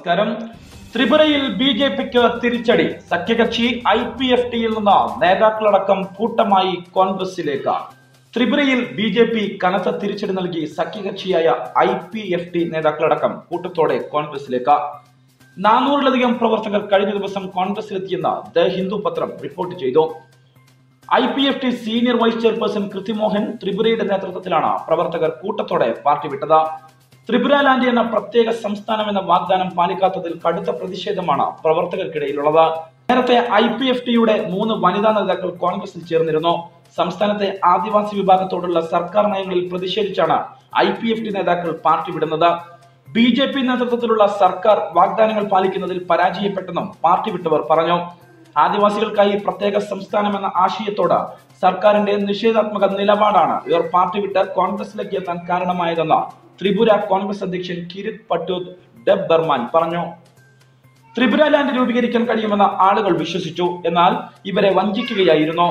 നമസ്കാരം. ത്രിപുരയിൽ B J പിക്ക് തിരിച്ചടി. സഖ്യകക്ഷി ഐ പി എഫ് ടിയിൽ നിന്ന് നേതാക്കളടക്കം കൂട്ടമായി കോൺഗ്രസിലേക്ക്. ത്രിപുരയിൽ ബി ജെ പി കനത്ത തിരിച്ചടി നൽകി സഖ്യകക്ഷിയായ ഐ പി എഫ് ടി നേതാക്കളടക്കം കൂട്ടത്തോടെ കോൺഗ്രസിലേക്ക്. നാനൂറിലധികം പ്രവർത്തകർ കഴിഞ്ഞ ദിവസം കോൺഗ്രസിലെത്തിയെന്ന് ദ ഹിന്ദു പത്രം റിപ്പോർട്ട് ചെയ്തു. I P F T senior vice chairperson Kritimohan ത്രിപുരയുടെ നേതൃത്വത്തിലാണ് പ്രവർത്തകർ കൂട്ടത്തോടെ പാർട്ടി വിട്ടത്. ത്രിപുര ലാൻഡ് എന്ന പ്രത്യേക സംസ്ഥാനം എന്ന വാഗ്ദാനം പാലിക്കാത്തതിൽ കടുത്ത പ്രതിഷേധമാണ് പ്രവർത്തകർക്കിടയിലുള്ളത്. നേരത്തെ ഐ പി എഫ് ടിയുടെ മൂന്ന് വനിതാ നേതാക്കൾ കോൺഗ്രസിൽ ചേർന്നിരുന്നു. സംസ്ഥാനത്തെ ആദിവാസി വിഭാഗത്തോടുള്ള സർക്കാർ നയങ്ങളിൽ പ്രതിഷേധിച്ചാണ് ഐ പി എഫ് ടി നേതാക്കൾ പാർട്ടി വിടുന്നത്. ബി ജെ പി നേതൃത്വത്തിലുള്ള സർക്കാർ വാഗ്ദാനങ്ങൾ പാലിക്കുന്നതിൽ പരാജയപ്പെട്ടെന്നും പാർട്ടി വിട്ടവർ പറഞ്ഞു. ആദിവാസികൾക്കായി പ്രത്യേക സംസ്ഥാനം എന്ന ആശയത്തോട് സർക്കാരിന്റെ നിഷേധാത്മക നിലപാടാണ് ഇവർ പാർട്ടി വിട്ട് കോൺഗ്രസിലേക്ക് എത്താൻ കാരണമായതെന്ന് ത്രിപുര കോൺഗ്രസ് അധ്യക്ഷൻ കിരിത് പട്ടൂത് ഡെബ് ബർമാൻ പറഞ്ഞു. ത്രിപുര ലാൻഡ് രൂപീകരിക്കാൻ കഴിയുമെന്ന് ആളുകൾ വിശ്വസിച്ചു. എന്നാൽ ഇവരെ വഞ്ചിക്കുകയായിരുന്നു.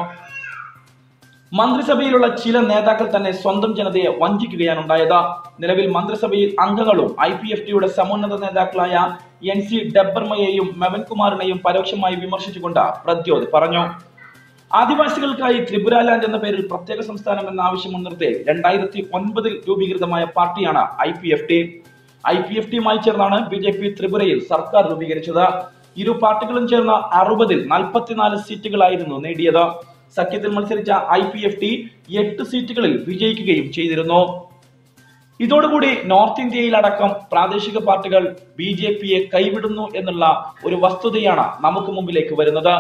മന്ത്രിസഭയിലുള്ള ചില നേതാക്കൾ തന്നെ സ്വന്തം ജനതയെ വഞ്ചിക്കുകയാണ് ഉണ്ടായത്. നിലവിൽ മന്ത്രിസഭയിൽ അംഗങ്ങളും ഐ പി എഫ് ടിയുടെ സമുന്നത നേതാക്കളായ എൻ സി ഡബ്ബർമയെയും മെവൻകുമാറിനെയും പരോക്ഷമായി വിമർശിച്ചുകൊണ്ട് പ്രദ്യോത് പറഞ്ഞു. ആദിവാസികൾക്കായി ത്രിപുര ലാൻഡ് എന്ന പേരിൽ പ്രത്യേക സംസ്ഥാനം എന്ന ആവശ്യം മുൻനിർത്തി രണ്ടായിരത്തി ഒൻപതിൽ രൂപീകൃതമായ പാർട്ടിയാണ് I P F T. I P F ടിയുമായി ചേർന്നാണ് ബി ജെ പി ത്രിപുരയിൽ സർക്കാർ രൂപീകരിച്ചത്. ഇരു പാർട്ടികളും ചേർന്ന അറുപതിൽ നാൽപ്പത്തിനാല് സീറ്റുകളായിരുന്നു നേടിയത്. സഖ്യത്തിൽ മത്സരിച്ച ഐ പി എഫ് ടി എട്ട് സീറ്റുകളിൽ വിജയിക്കുകയും ചെയ്തിരുന്നു. ഇതോടുകൂടി നോർത്ത് ഇന്ത്യയിലടക്കം പ്രാദേശിക പാർട്ടികൾ ബി ജെ പിയെ കൈവിടുന്നു എന്നുള്ള ഒരു വസ്തുതയാണ് നമുക്ക് മുമ്പിലേക്ക് വരുന്നത്.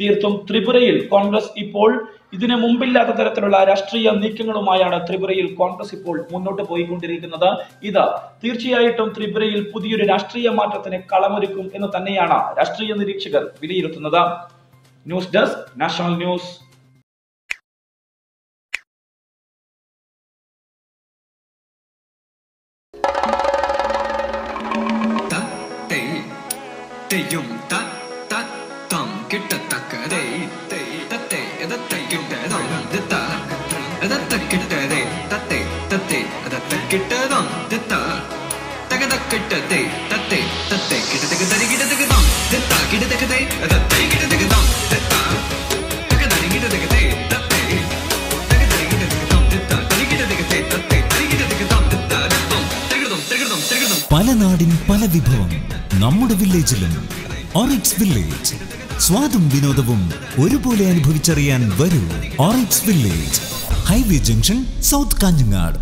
തീർത്തും ത്രിപുരയിൽ കോൺഗ്രസ് ഇപ്പോൾ ഇതിന് മുമ്പില്ലാത്ത തരത്തിലുള്ള രാഷ്ട്രീയ നീക്കങ്ങളുമായാണ് ത്രിപുരയിൽ കോൺഗ്രസ് ഇപ്പോൾ മുന്നോട്ട് പോയിക്കൊണ്ടിരിക്കുന്നത്. ഇത് തീർച്ചയായിട്ടും ത്രിപുരയിൽ പുതിയൊരു രാഷ്ട്രീയ മാറ്റത്തിന് കളമൊരുക്കും എന്ന് തന്നെയാണ് രാഷ്ട്രീയ നിരീക്ഷകർ വിലയിരുത്തുന്നത്. News desk national news. தத்தையும் தத் தத் தம். கிட்டத்தக்கதை தை தத்தை எதத்தை கிட்டதம் தித்தா எதத்த கிட்டதை தத்தை தத்தை எதத்த கிட்டதம் தித்தா தகத கிட்டதை தத்தை தத்தை கிட்டதுக்கு தரி கிட்டதுக்கு தம். தித்தா கிட்டதுக்கு தை எதத்த പല നാടിൻ പല വിഭവം നമ്മുടെ വില്ലേജിലും ഓറിക്സ് വില്ലേജ്. സ്വാദും വിനോദവും ഒരുപോലെ അനുഭവിച്ചറിയാൻ വരൂ Oryx village. Highway junction south Kanhangad.